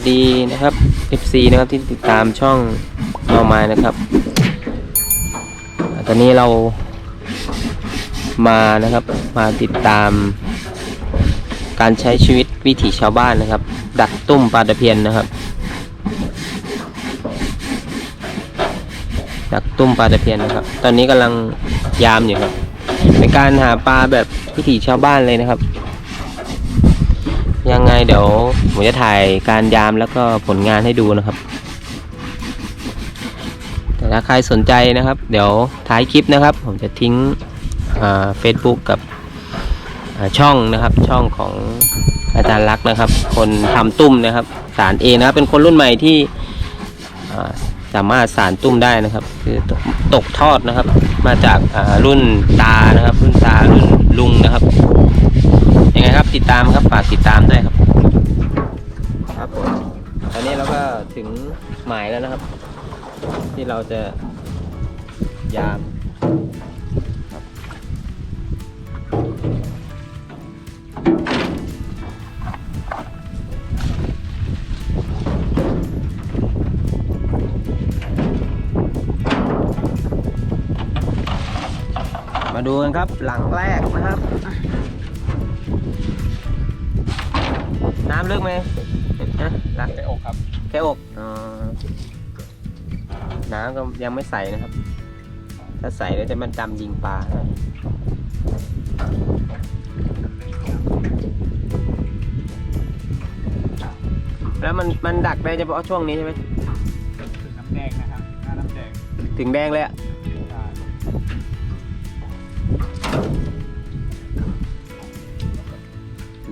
สวัสดีนะครับ FC นะครับที่ติดตามช่องเมาไม้นะครับ ตอนนี้เรามานะครับมาติดตาม การใช้ชีวิตวิถีชาวบ้านนะครับ ดักตุ้มปลาตะเพียนนะครับ ดักตุ้มปลาตะเพียนนะครับ ตอนนี้กำลังยามอยู่ครับเป็นการหาปลาแบบวิถีชาวบ้านเลยนะครับ ยังไงเดี๋ยวผมจะถ่ายการยามแล้วก็ผลงานให้ดูนะครับแต่ถ้าใครสนใจนะครับ เดี๋ยวท้ายคลิปนะครับ ผมจะทิ้งเฟซบุ๊กกับช่องนะครับช่องของอาจารย์ลักษณ์นะครับ คนทำตุ้มนะครับ สารเองนะครับเป็นคนรุ่นใหม่ที่สามารถสารตุ้มได้นะครับ คือตกทอดนะครับ มาจากรุ่นตานะครับ รุ่นตารุ่นลุงนะครับ ยังไงครับ ติดตามครับฝากติดตามด้วยครับ ครับผมตอนนี้เราก็ถึงหมายแล้วนะครับ ที่เราจะยามครับมาดูกันครับหลังแรกนะครับ น้ำลึกไหมฮะรักแค่อกครับ แค่อกอ๋อน้ำก็ยังไม่ใสนะครับ ถ้าใสแล้วจะมันดำยิงปลานะแล้วมันมันดักได้เฉพาะช่วงนี้ใช่ไหมถึงน้ำแดงนะครับหน้าน้ำแดง ถึงแดงเลยอะ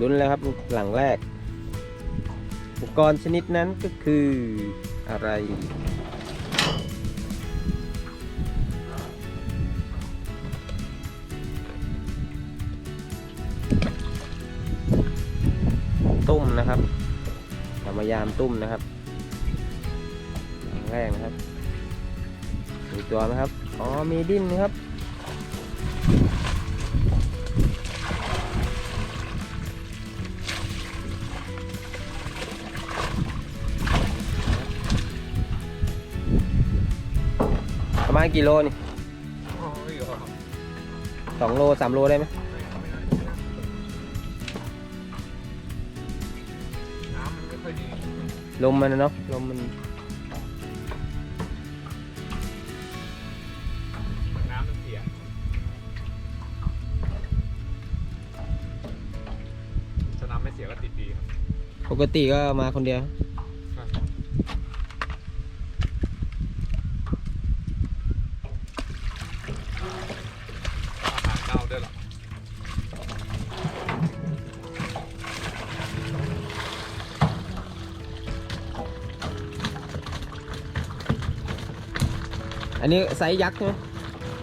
ลุ้นแล้วครับหลังแรก อุปกรณ์ชนิดนั้นก็คืออะไรตุ้มนะครับธรรมยามตุ้มนะครับหลังแรกนะครับ มีตัวไหมครับ อ๋อ มีดิ้นนะครับ มาณกี่โลนี่โอ้ยครับสองโลสามโลได้ไหมน้ำมันไม่ค่อยดีลมมันนะเนาะลมมันน้ำมันเสียถ้าน้ำไม่เสียก็ติดดีครับปกติก็มาคนเดียว อาหารเน่า ด้วยเหรออันนี้ไซส์ยักษ์ใช่ไหม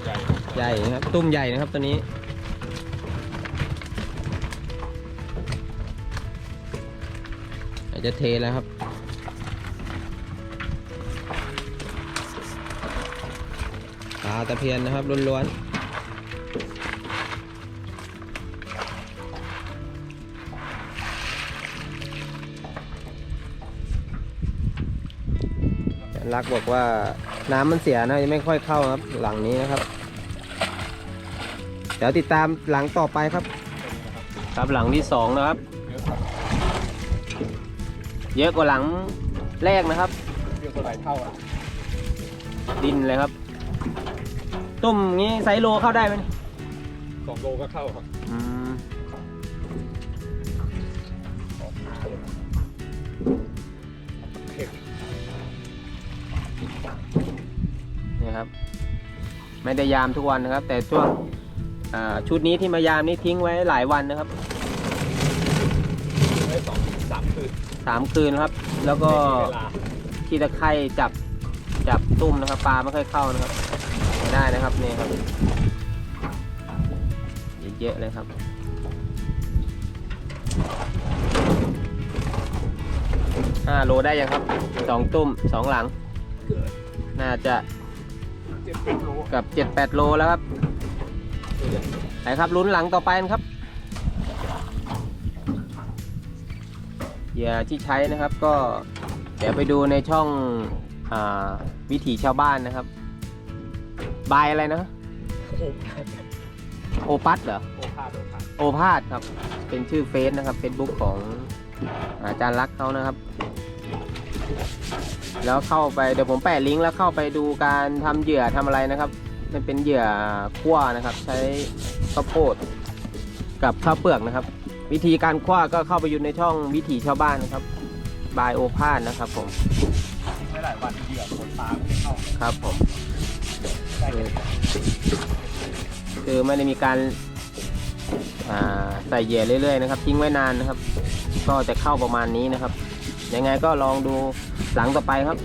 ใหญ่ใหญ่นะครับ ตุ้มใหญ่นะครับตัวนี้ อาจจะเทแล้วครับ ปลาตะเพียนนะครับล้วนๆ รักบอกว่าน้ำมันเสียนะยังไม่ค่อยเข้าครับ หลังนี้นะครับ เดี๋ยวติดตามหลังต่อไปครับ ครับหลังที่สองนะครับ เยอะครับเยอะกว่าหลังแรกนะครับเยอะกว่าหลายเท่าอะดินเลยครับ ตุ้มงี้ไซส์โลเข้าได้ไหมเนี่ยสองโลก็เข้าครับ ไม่ได้ยามทุกวันนะครับ แต่ช่วงอ่าชุดนี้ที่มายามนี่ทิ้งไว้หลายวันนะครับได้สองสามคืนสามคืนครับ แล้วก็ไม่มีเวลาที่ตะไคร่จับจับตุ้มนะครับปลาไม่ค่อยเข้านะครับไม่ได้นะครับนี่ครับเยอะๆเลยครับห้าโลได้ยังครับสองตุ้มสองหลังเกิดน่าจะ เจ็ดแปดโลกับเจ็ดแปดโลแล้วครับไปครับลุ้นหลังต่อไปกันครับเหยื่อที่ใช้นะครับก็เดี๋ยวไปดูในช่องอาวิถีชาวบ้านนะครับบายอะไรนะ โอ้โอปัสเหรอ โอ้พลาดโอ้พลาดโอภาสครับ เป็นชื่อเฟซนะครับเฟซบุ๊กของอาจารย์รักษณ์เขานะครับ แล้วเข้าไปเดี๋ยวผมแปะลิงก์แล้วเข้าไปดูการทำเหยื่อทำอะไรนะครับ มันเป็นเหยื่อคั่วนะครับ ใช้ข้าวโพดกับข้าวเปลือกนะครับ วิธีการคั่วก็เข้าไปอยู่ในช่องวิถีชาวบ้านนะครับบายโอภาสนะครับผมทิ้งไว้หลายวันเหยื่อคนตาไม่เข้าครับผมคือไม่ได้มีการใส่เหยื่อเรื่อยๆนะครับทิ้งไว้นานนะครับ ก็จะเข้าประมาณนี้นะครับ ยังไงก็ลองดูหลังต่อไปครับ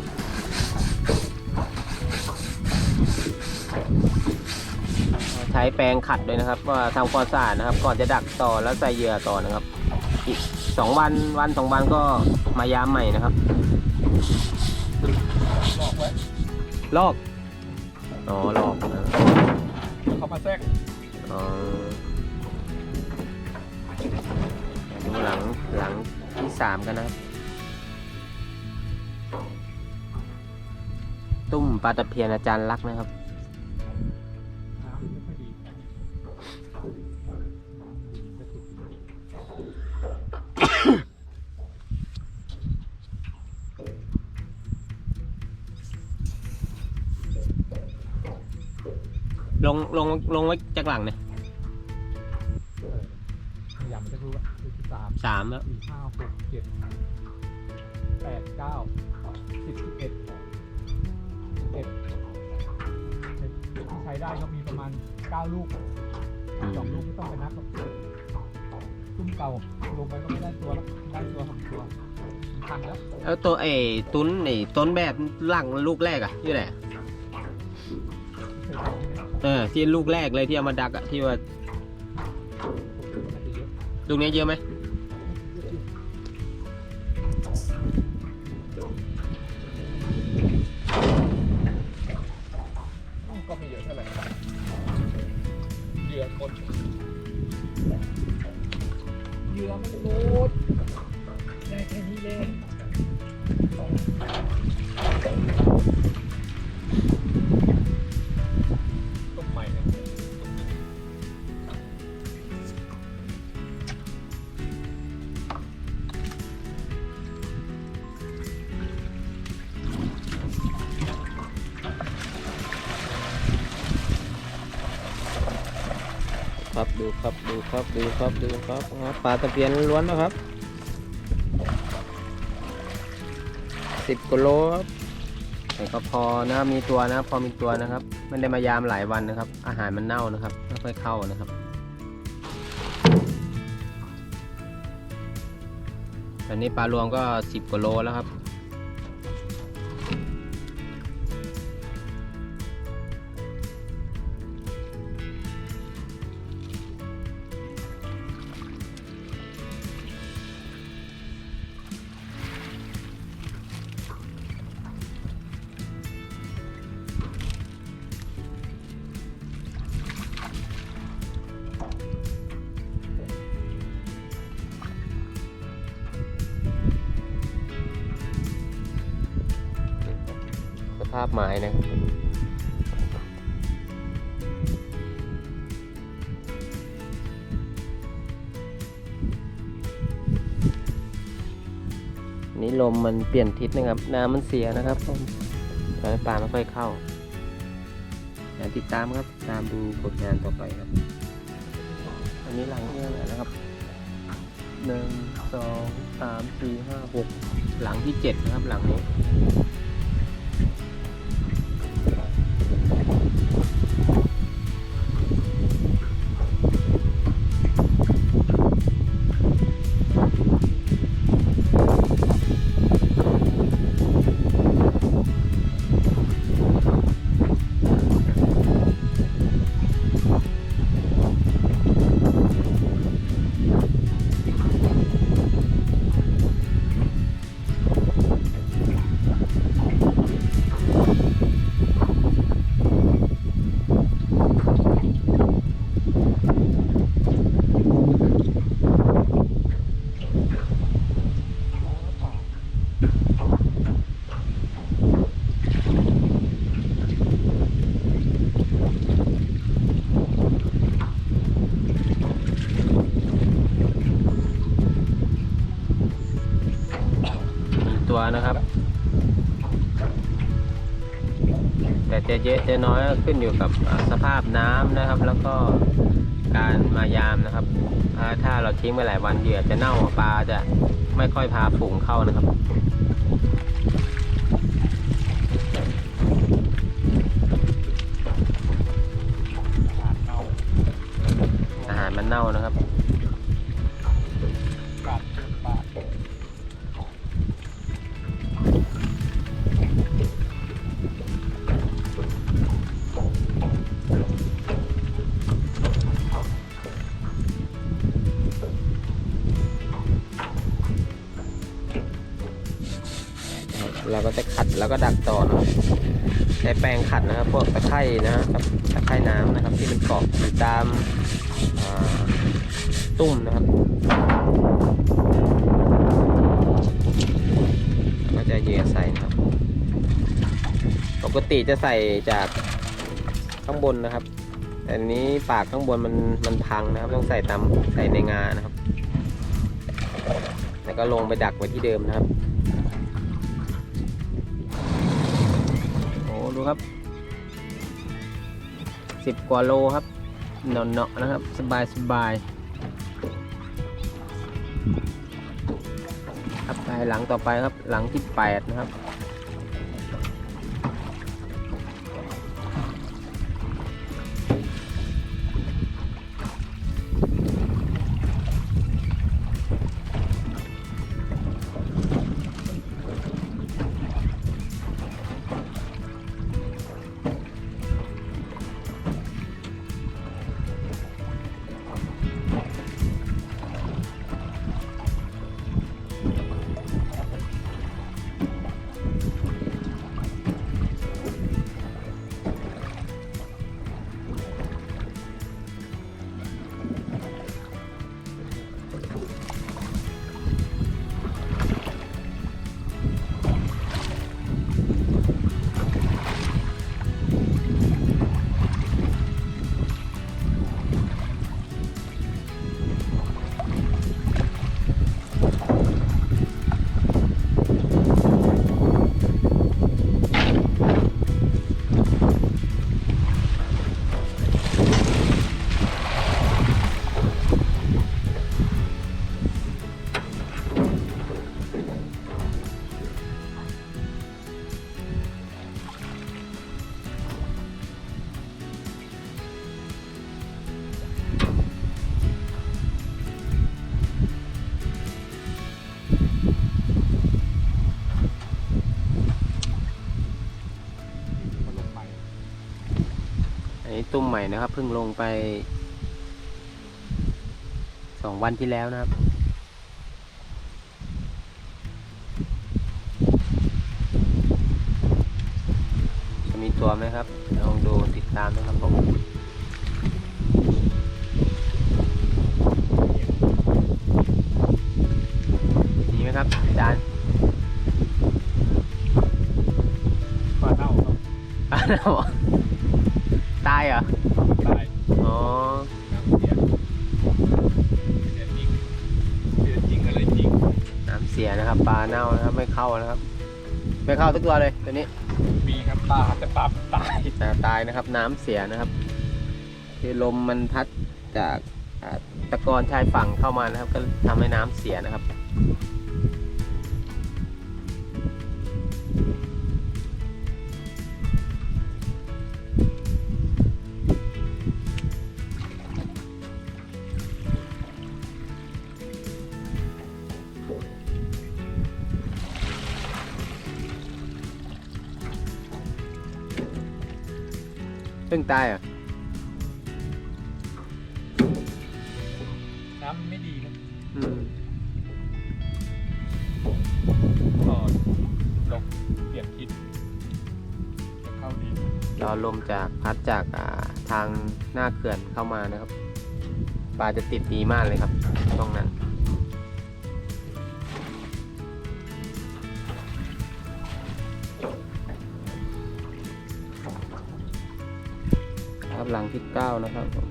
ใช้แปรงขัดด้วยนะครับว่าทำความสะอาดนะครับ ก่อนจะดักต่อแล้วใส่เหยื่อต่อนะครับ อีกสองวันวันสองวันก็มายามใหม่นะครับบอกไว้ลอกอ๋อลอกนะเขามาแทรกอ๋อดูหลังหลังที่สามกันนะครับ ตุ้มปลาตะเพียนอาจารย์รักษณ์นะครับน้ำไม่ค่อยดีลงลงลงไว้จากหลังเนี่ยพยายามมันจะรู้ว่าคือสามสามแล้วสี่ห้าหกเจ็ดแปดเก้าสิบสิบเอ็ด สิบเอ็ดที่ใช้ได้ก็มีประมาณเก้าลูกสองลูกไม่ต้องไปนับหรอกตุ้มเก่าลงไปก็ไม่ได้ตัวแล้วได้ตัวสองตัวมันพันแล้วแล้วตัวไอ้ตุ้นไอ้ต้นแบบหลังลูกแรกอะอยู่ไหนไม่เคยทำใช่ไหมเออที่ลูกแรกเลยที่เอามาดักอะที่ว่าน่าจะเยอะลูกนี้เยอะไหม เห ดูครับดูครับดูครับดูครับปลาตะเพียนล้วนนะครับสิบกิโลครับแต่ก็พอนะมีตัวนะครับพอมีตัวนะครับไม่ได้มายามหลายวันนะครับ อาหารมันเน่านะครับไม่ค่อยเข้านะครับตอนนี้ปลารวมก็สิบกว่าโลแล้วครับ ภาพไม้นะครับนี่ลมมันเปลี่ยนทิศนะครับ น้ำมันเสียนะครับผมทำให้ปลาไม่ค่อยเข้าอย่าติดตามครับ ตามดูผลงานต่อไปครับ อันนี้หลังที่เท่าไหร่นะครับหนึ่งสองสามสี่ห้าหกหลังที่เจ็ดนะครับหลังนี้ นะครับ แต่จะเยอะจะน้อยขึ้นอยู่กับสภาพน้ำนะครับ แล้วก็การมายามนะครับ ถ้าเราทิ้งไปหลายวันเหยื่อจะเน่าปลาจะไม่ค่อยพาฝูงเข้านะครับขาดเน่าอาหารมันเน่านะครับ เราก็จะขัดแล้วก็ดักต่อนะใช้แปรงขัดนะครับพวกตะไคร่นะครับตะไคร่น้ำนะครับ ที่มันเกาะอยู่ตามาตุ้มนะครับก็จะเหยื่อใส่นะครับ ปกติจะใส่จากข้างบนนะครับ แต่นนี้ปากข้างบนมันมันพังนะครับ ต้องใส่ตามใส่ในงานะครับ แล้วก็ลงไปดักไว้ที่เดิมนะครับ ดูครับสิบกว่าโลครับเนาะๆนะครับ สบายสบายครับไปหลังต่อไปครับหลังที่แปดนะครับ ตุ้มใหม่นะครับเพิ่งลงไปสองวันที่แล้วนะครับจะมีตัวไหมครับลองดูติดตามนะครับผมมีไหมครับอาจารย์ปลาเน่าครับปลาเน่าเหรอตายเหรอตายอ๋อน้ำเสียเสียจริงเสียจริงอะไรจริงน้ำเสียนะครับปลาเน่านะครับไม่เข้านะครับ ไม่เข้าทุกตัวเลยตัวนี้มีครับปลาแต่ปลาตายแต่ตายนะครับ น้ำเสียนะครับ คือลมมันพัดจากอ่าตะกอนชายฝั่งเข้ามานะครับ ก็ทำให้น้ำเสียนะครับ เพิ่งตายเหรอะน้ำไม่ดีครับอืมก็ลงเปลี่ยนทิศจะเข้าดีรอลมจากพัดจากอ่าทางหน้าเขื่อนเข้ามานะครับ ปลาจะติดดีมากเลยครับตรงนั้น หลังที่เก้านะครับผม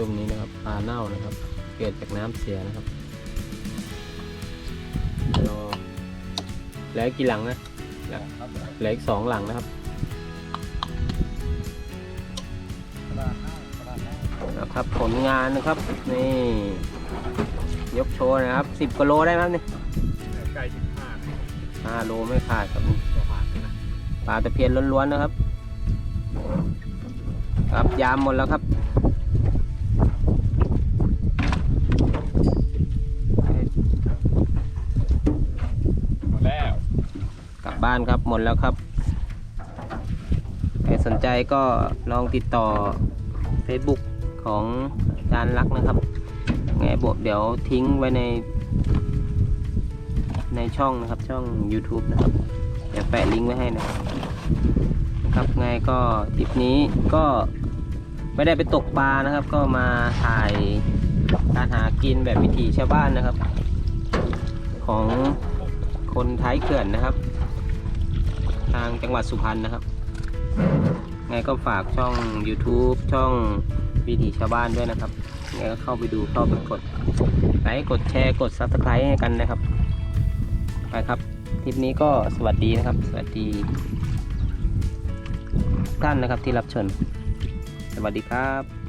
รับตุ่มนี้นะครับปลาเน่านะครับ เกิดจากน้ำเสียนะครับรอเหลืออีกกี่หลังนะครับเหลืออีกสองหลังนะครับนะครับผลงานนะครับนี่ยกโชว์นะครับสิบกิโลได้ไหมนี่ไก่สิบห้าห้าโลไม่ขาดครับนี่ประมาณนี้นะปลาตะเพียนล้วนๆนะครับ ครับยามหมดแล้วครับ หมดแล้ว กลั บ้านครับหมดแล้วครับใครสนใจก็ลองติดต่อ Facebook ของอาจารย์รักนะครับไงบอกเดี๋ยวทิ้งไว้ใน ในช่องนะครับช่อง YouTube นะครับเดี๋ยวแปะลิงก์ไว้ให้นะครับนะครับไงก็ทริปนี้ก็ไม่ได้ไปตกปลานะครับ ก็มาถ่ายการหากินแบบวิถีชาวบ้านนะครับ ของคนท้ายเขื่อนนะครับ ทางจังหวัดสุพรรณนะครับ ไงก็ฝากช่อง YouTube ช่องวิถีชาวบ้านด้วยนะครับ ไงก็เข้าไปดูเข้าไปกดไลค์กดแชร์กด Subscribe ให้กันนะครับ ไปครับ คลิปนี้ก็สวัสดีนะครับ สวัสดีท่านนะครับที่รับชม สวัสดีครับ